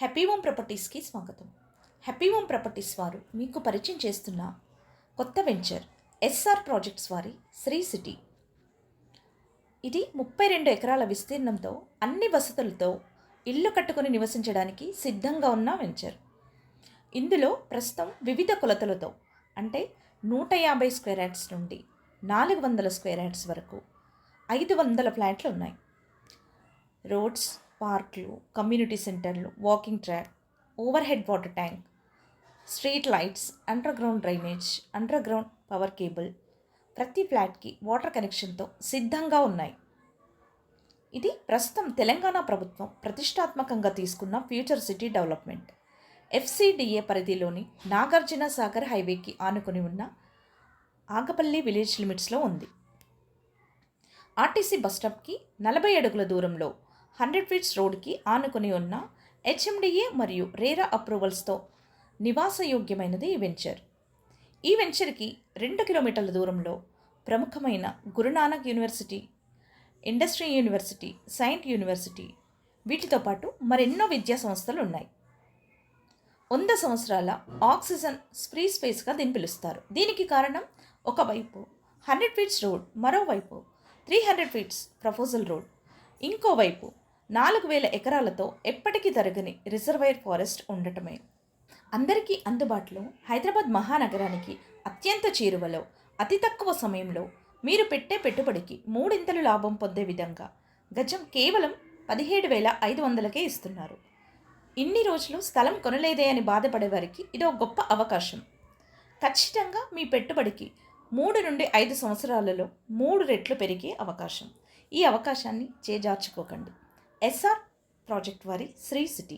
Happy home ప్రాపర్టీస్కి స్వాగతం. Happy home properties వారు మీకు పరిచయం చేస్తున్న కొత్త వెంచర్ ఎస్ఆర్ ప్రాజెక్ట్స్ వారి శ్రీ సిటీ. ఇది ముప్పై రెండు ఎకరాల విస్తీర్ణంతో అన్ని వసతులతో ఇల్లు కట్టుకొని నివసించడానికి సిద్ధంగా ఉన్న వెంచర్. ఇందులో ప్రస్తుతం వివిధ కొలతలతో అంటే నూట యాభై స్క్వేర్ యార్డ్స్ నుండి నాలుగు వందల స్క్వేర్ యార్డ్స్ వరకు ఐదు వందల ఫ్లాట్లు ఉన్నాయి. రోడ్స్ పార్కులు కమ్యూనిటీ సెంటర్లు walking track overhead water tank street lights underground drainage underground power cable ప్రతి ఫ్లాట్కి వాటర్ కనెక్షన్తో సిద్ధంగా ఉన్నాయి. ఇది ప్రస్తుతం తెలంగాణ ప్రభుత్వం ప్రతిష్టాత్మకంగా తీసుకున్న ఫ్యూచర్ సిటీ డెవలప్మెంట్. ఎఫ్సిడిఏ పరిధిలోని నాగార్జున సాగర్ హైవేకి ఆనుకొని ఉన్న ఆగపల్లి విలేజ్ లిమిట్స్లో ఉంది. ఆర్టీసీ బస్టాప్కి నలభై అడుగుల దూరంలో హండ్రెడ్ ఫీట్స్ రోడ్కి ఆనుకొని ఉన్న హెచ్ఎండిఏ మరియు రేరా అప్రూవల్స్తో నివాసయోగ్యమైనది ఈ వెంచర్. ఈ వెంచర్కి రెండు కిలోమీటర్ల దూరంలో ప్రముఖమైన Guru Nanak university industry university saint university వీటితో పాటు మరెన్నో విద్యా సంస్థలు ఉన్నాయి వంద సంవత్సరాల ఆక్సిజన్ ఫ్రీ స్పేస్గా దీన్ని పిలుస్తారు. దీనికి కారణం ఒకవైపు హండ్రెడ్ ఫీట్స్ రోడ్ మరోవైపు three hundred feets proposal road ఇంకోవైపు నాలుగు వేల ఎకరాలతో ఎప్పటికీ తరగని రిజర్వైర్ ఫారెస్ట్ ఉండటమే. అందరికీ అందుబాటులో హైదరాబాద్ మహానగరానికి అత్యంత చేరువలో అతి తక్కువ సమయంలో మీరు పెట్టే పెట్టుబడికి మూడింతలు లాభం పొందే విధంగా గజం కేవలం పదిహేడు వేల ఐదు వందలకే ఇస్తున్నారు. ఇన్ని రోజులు స్థలం కొనలేదే అని బాధపడే వారికి ఇదో గొప్ప అవకాశం. ఖచ్చితంగా మీ పెట్టుబడికి మూడు నుండి ఐదు సంవత్సరాలలో మూడు రెట్లు పెరిగే అవకాశం. ఈ అవకాశాన్ని చేజార్చుకోకండి. ఎస్ఆర్ ప్రాజెక్ట్ వారి శ్రీ సిటీ.